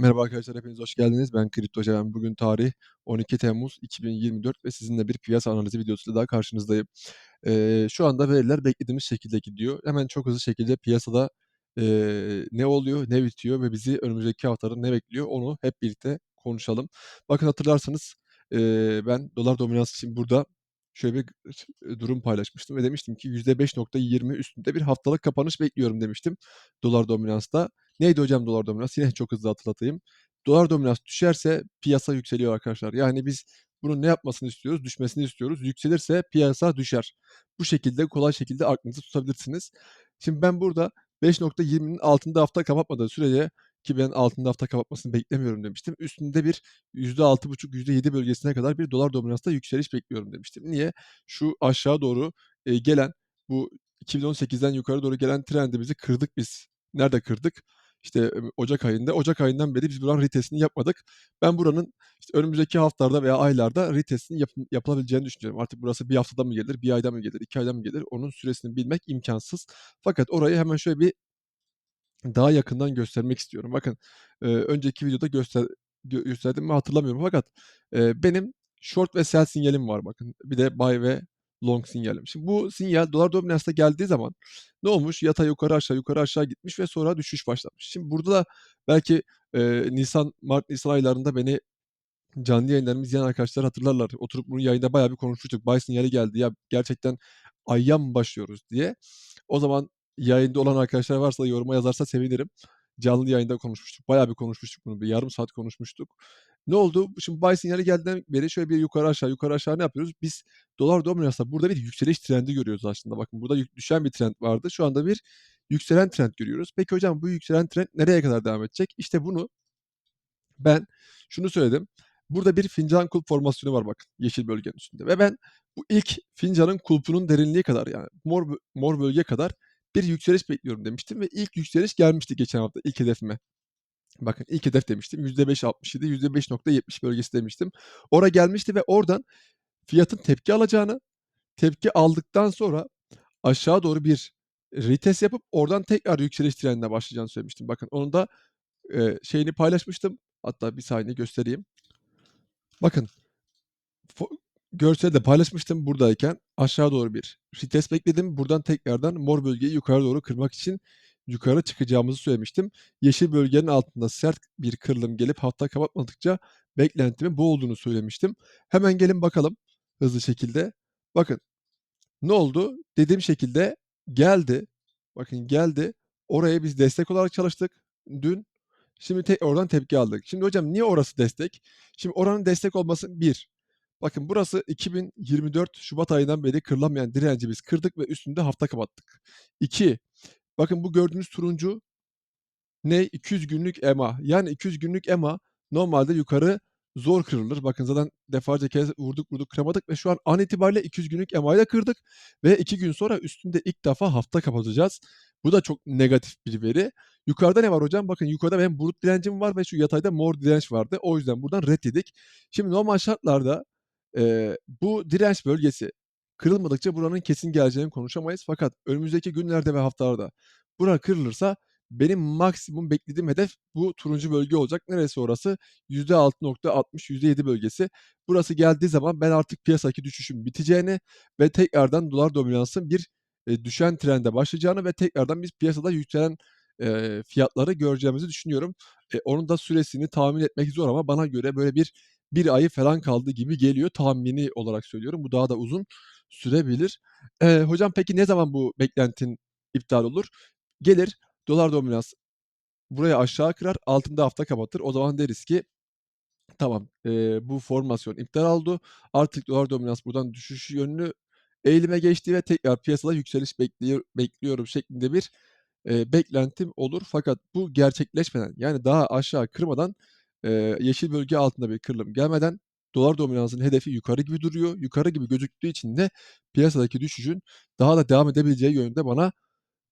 Merhaba arkadaşlar, hepiniz hoş geldiniz. Ben Kripto Ceren. Bugün tarih 12 Temmuz 2024 ve sizinle bir piyasa analizi videosuyla daha karşınızdayım. Eee, şu anda veriler beklediğimiz şekilde gidiyor. Hemen çok hızlı şekilde piyasada, eee, ne oluyor, ne bitiyor ve bizi önümüzdeki haftada ne bekliyor onu hep birlikte konuşalım. Bakın hatırlarsanız, eee, ben dolar dominansı için burada şöyle bir durum paylaşmıştım ve demiştim ki %5.20 üstünde bir haftalık kapanış bekliyorum demiştim dolar dominansta. Neydi hocam dolar dominans? Yine çok hızlı hatırlatayım. Dolar dominans düşerse piyasa yükseliyor arkadaşlar. Yani biz bunun ne yapmasını istiyoruz? Düşmesini istiyoruz. Yükselirse piyasa düşer. Bu şekilde kolay şekilde aklınızda tutabilirsiniz. Şimdi ben burada 5.20'nin altında hafta kapatmadığı sürece ki ben altında hafta kapatmasını beklemiyorum demiştim. Üstünde bir %6.5, %7 bölgesine kadar bir dolar dominansta yükseliş bekliyorum demiştim. Niye? Şu aşağı doğru, eee, gelen bu 2018'den yukarı doğru gelen trendimizi kırdık biz. Nerede kırdık? İşte, ocak ayında. Ocak ayından beri biz buranın retest'ini yapmadık. Ben buranın, işte, önümüzdeki haftalarda veya aylarda retest'inin yapı yapılabileceğini düşünüyorum. Artık burası 1 haftada mı gelir, 1 ayda mı gelir, 2 ayda mı gelir onun süresini bilmek imkânsız. Fakat orayı hemen şöyle bir daha yakından göstermek istiyorum. Bakın, eee, önceki videoda göster gö gösterdim mi hatırlamıyorum fakat, eee, benim short ve sell sinyalim var bakın. Bir de buy ve long sinyalim. Şimdi bu sinyal dolar dominansta geldiği zaman ne olmuş? Yatay yukarı aşağı, yukarı aşağı gitmiş ve sonra düşüş başlamış. Şimdi burada da belki, eee, nisan, mart, nisan aylarında beni canlı yayınlarımı izleyen arkadaşlar hatırlarlar. Oturup bunu yayında bayağı bir konuşmuştuk. Buy sinyali geldi. Ya gerçekten ayya mı başlıyoruz diye. O zaman yayında olan arkadaşlar varsa yoruma yazarsa sevinirim. Canlı yayında konuşmuştuk. Bayağı bir konuşmuştuk bunu. Bir yarım saat konuşmuştuk. Ne oldu? Şimdi buy sinyali geldiğinden beri şöyle bir yukarı aşağı, yukarı aşağı ne yapıyoruz? Biz dolar dominansta burada bir yükseliş trendi görüyoruz aslında. Bakın burada düşen bir trend vardı. Şu anda bir yükselen trend görüyoruz. Peki hocam bu yükselen trend nereye kadar devam edecek? İşte bunu ben şunu söyledim. Burada bir fincan kulp formasyonu var bakın yeşil bölgenin üstünde ve ben bu ilk fincanın kulpunun derinliği kadar yani mor mor bölge kadar bir yükseliş bekliyorum demiştim ve ilk yükseliş gelmişti geçen hafta ilk hedefime. Bakın ilk hedef demiştim. %5.67, %5.70 bölgesi demiştim. Ora gelmişti ve oradan fiyatın tepki alacağını, tepki aldıktan sonra aşağı doğru bir retest yapıp oradan tekrar yükseliş trendine başlayacağını söylemiştim. Bakın onun da, eee, şeyini paylaşmıştım. Hatta bir saniye göstereyim. Bakın. Fo görseli de paylaşmıştım buradayken. Aşağı doğru bir retest bekledim. Buradan tekrardan mor bölgeyi yukarı doğru kırmak için yukarı çıkacağımızı söylemiştim. Yeşil bölgenin altında sert bir kırılım gelip hafta kapatmadıkça beklentimin bu olduğunu söylemiştim. Hemen gelin bakalım hızlı şekilde. Bakın. Ne oldu? Dediğim şekilde geldi. Bakın geldi. Oraya biz destek olarak çalıştık dün. Şimdi tek oradan tepki aldık. Şimdi hocam niye orası destek? Şimdi oranın destek olması 1. Bakın burası 2024 şubat ayından beri kırılamayan direnci biz kırdık ve üstünde hafta kapattık. 2. Bakın bu gördüğünüz turuncu ne? 200 günlük EMA. Yani 200 günlük EMA normalde yukarı zor kırılır. Bakın zaten defalarca kez vurduk vurduk kıramadık ve şu an an itibariyle 200 günlük EMA'yı da kırdık ve 2 gün sonra üstünde ilk defa hafta kapatacağız. Bu da çok negatif bir veri. Yukarıda ne var hocam? Bakın yukarıda benim brut direncim var ve şu yatayda mor direnç vardı. O yüzden buradan ret yedik. Şimdi normal şartlarda, eee, bu direnç bölgesi kırılmadıkça buranın kesin geleceğini konuşamayız. Fakat önümüzdeki günlerde ve haftalarda bura kırılırsa benim maksimum beklediğim hedef bu turuncu bölge olacak. Neresi orası? %6.60, %7 bölgesi. Burası geldiği zaman ben artık piyasadaki düşüşün biteceğini ve tekrardan dolar dominansın bir, eee, düşen trende başlayacağını ve tekrardan biz piyasada yükselen, eee, fiyatları göreceğimizi düşünüyorum. Eee, onun da süresini tahmin etmek zor ama bana göre böyle bir 1 ayı falan kaldı gibi geliyor. Tahmini olarak söylüyorum. Bu daha da uzun sürebilir. Eee, hocam peki ne zaman bu beklentin iptal olur? Gelir dolar dominans burayı aşağı kırar, altında hafta kapatır. O zaman deriz ki tamam, eee, bu formasyon iptal oldu. Artık dolar dominans buradan düşüş yönlü eğilime geçti ve tekrar piyasada yükseliş bekliyor bekliyorum şeklinde bir, eee, beklentim olur. Fakat bu gerçekleşmeden yani daha aşağı kırmadan, eee, yeşil bölge altında bir kırılım gelmeden dolar dominansının hedefi yukarı gibi duruyor. Yukarı gibi gözüktüğü için de piyasadaki düşüşün daha da devam edebileceği yönünde bana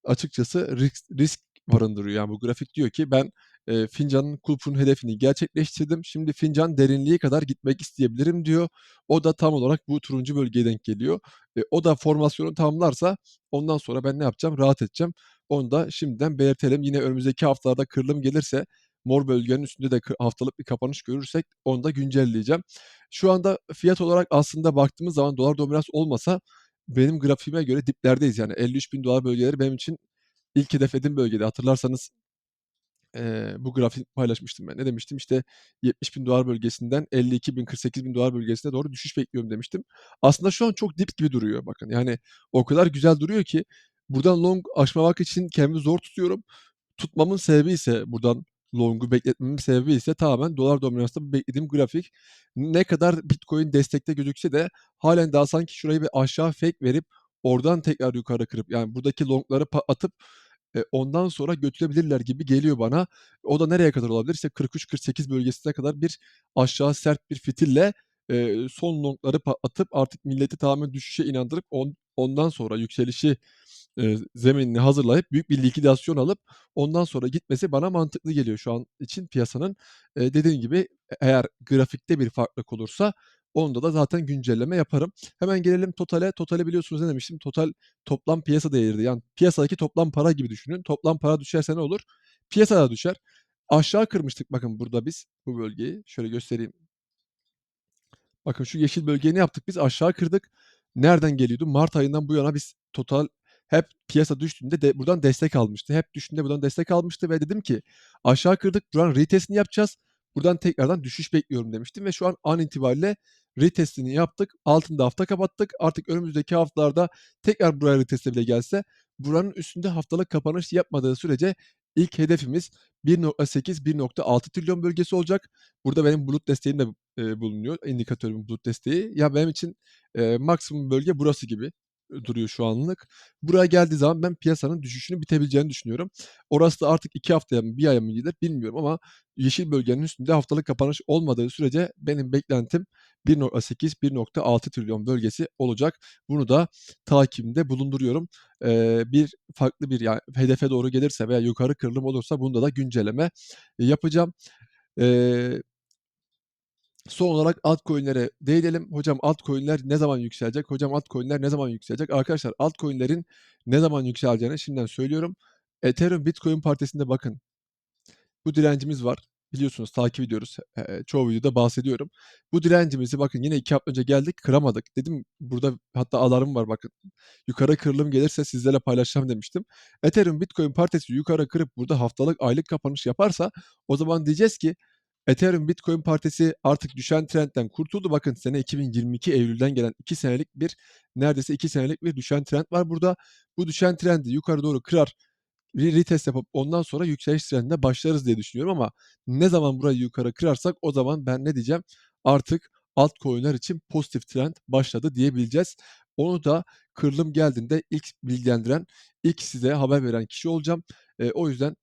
açıkçası risk risk barındırıyor. Yani bu grafik diyor ki ben, eee, fincanın kulpunun hedefini gerçekleştirdim. Şimdi fincan derinliği kadar gitmek isteyebilirim diyor. O da tam olarak bu turuncu bölgeye denk geliyor. Eee, o da formasyonu tamamlarsa ondan sonra ben ne yapacağım? Rahat edeceğim. Onu da şimdiden belirtelim. Yine önümüzdeki haftalarda kırılım gelirse mor bölgenin üstünde de haftalık bir kapanış görürsek onu da güncelleyeceğim. Şu anda fiyat olarak aslında baktığımız zaman dolar dominans olmasa benim grafiğime göre diplerdeyiz. Yani $53.000 bölgeleri benim için ilk hedeflediğim bölgeydi. Hatırlarsanız eee, bu grafiği paylaşmıştım ben. Ne demiştim? İşte $70.000 bölgesinden $52.000 $48.000 bölgesine doğru düşüş bekliyorum demiştim. Aslında şu an çok dip gibi duruyor bakın. Yani o kadar güzel duruyor ki buradan long açmamak için kendimi zor tutuyorum. Tutmamın sebebi ise buradan long'u bekletmemin sebebi ise tamamen dolar dominansında beklediğim grafik. Ne kadar Bitcoin destekte gözükse de hâlen daha sanki şurayı bir aşağı fake verip oradan tekrar yukarı kırıp yani buradaki long'ları patlatıp, eee, ondan sonra götürebilirler gibi geliyor bana. O da nereye kadar olabilir? İşte 43-48 bölgesine kadar bir aşağı sert bir fitille, eee, son long'ları patlatıp artık milleti tamamen düşüşe inandırıp on ondan sonra yükselişi, eee, zeminini hazırlayıp büyük bir likidasyon alıp ondan sonra gitmesi bana mantıklı geliyor şu an için piyasanın. Eee, dediğim gibi e eğer grafikte bir farklılık olursa onda da zaten güncelleme yaparım. Hemen gelelim totale. Totale biliyorsunuz ne demiştim? Total toplam piyasa değeridir. Yani piyasadaki toplam para gibi düşünün. Toplam para düşerse ne olur? Piyasa da düşer. Aşağı kırmıştık bakın burada biz bu bölgeyi. Şöyle göstereyim. Bakın şu yeşil bölgeyi ne yaptık biz? Aşağı kırdık. Nereden geliyordu? Mart ayından bu yana biz total hep piyasa düştüğünde de buradan destek almıştı. Hep düştüğünde buradan destek almıştı ve dedim ki aşağı kırdık buranın retest'ini yapacağız. Buradan tekrardan düşüş bekliyorum demiştim ve şu an an itibariyle retest'ini yaptık. Altında hafta kapattık. Artık önümüzdeki haftalarda tekrar buraya retest'e bile gelse buranın üstünde haftalık kapanış yapmadığı sürece ilk hedefimiz $1.8-1.6 trilyon bölgesi olacak. Burada benim bulut desteğim de, eee, bulunuyor. İndikatörümün bulut desteği. Ya benim için, eee, maksimum bölge burası gibi, duruyor şu anlık. Buraya geldiği zaman ben piyasanın düşüşünün bitebileceğini düşünüyorum. Orası da artık 2 haftaya mı 1 aya mı gelir bilmiyorum ama yeşil bölgenin üstünde haftalık kapanış olmadığı sürece benim beklentim $1.8-1.6 trilyon bölgesi olacak. Bunu da takibimde bulunduruyorum. Eee, bir farklı bir yani hedefe doğru gelirse veya yukarı kırılım olursa bunda da güncelleme yapacağım. Eee Son olarak altcoin'lere değinelim. Hocam altcoin'ler ne zaman yükselecek? Hocam altcoin'ler ne zaman yükselecek? Arkadaşlar altcoin'lerin ne zaman yükseleceğini şimdiden söylüyorum. Ethereum Bitcoin paritesinde bakın. Bu direncimiz var. Biliyorsunuz takip ediyoruz. Eee, çoğu videoda bahsediyorum. Bu direncimizi bakın yine 2 hafta önce geldik kıramadık. Dedim burada hatta alarmım var bakın. Yukarı kırılım gelirse sizlerle paylaşacağım demiştim. Ethereum Bitcoin paritesi yukarı kırıp burada haftalık aylık kapanış yaparsa o zaman diyeceğiz ki Ethereum Bitcoin paritesi artık düşen trendden kurtuldu. Bakın sene 2022 Eylül'den gelen 2 senelik bir neredeyse 2 senelik bir düşen trend var burada. Bu düşen trendi yukarı doğru kırar, bir retest yapıp ondan sonra yükseliş trendine başlarız diye düşünüyorum ama ne zaman burayı yukarı kırarsak o zaman ben ne diyeceğim? Artık altcoin'ler için pozitif trend başladı diyebileceğiz. Onu da kırılım geldiğinde ilk bilgilendiren, ilk size haber veren kişi olacağım. Eee, o yüzden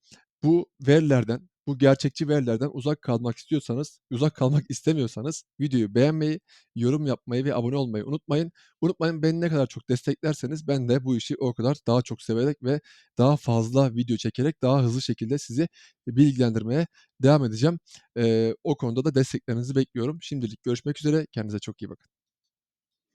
bu verilerden, bu gerçekçi verilerden uzak kalmak istiyorsanız, uzak kalmak istemiyorsanız videoyu beğenmeyi, yorum yapmayı ve abone olmayı unutmayın. Unutmayın beni ne kadar çok desteklerseniz ben de bu işi o kadar daha çok severek ve daha fazla video çekerek daha hızlı şekilde sizi bilgilendirmeye devam edeceğim. Eee, o konuda da desteklerinizi bekliyorum. Şimdilik görüşmek üzere. Kendinize çok iyi bakın.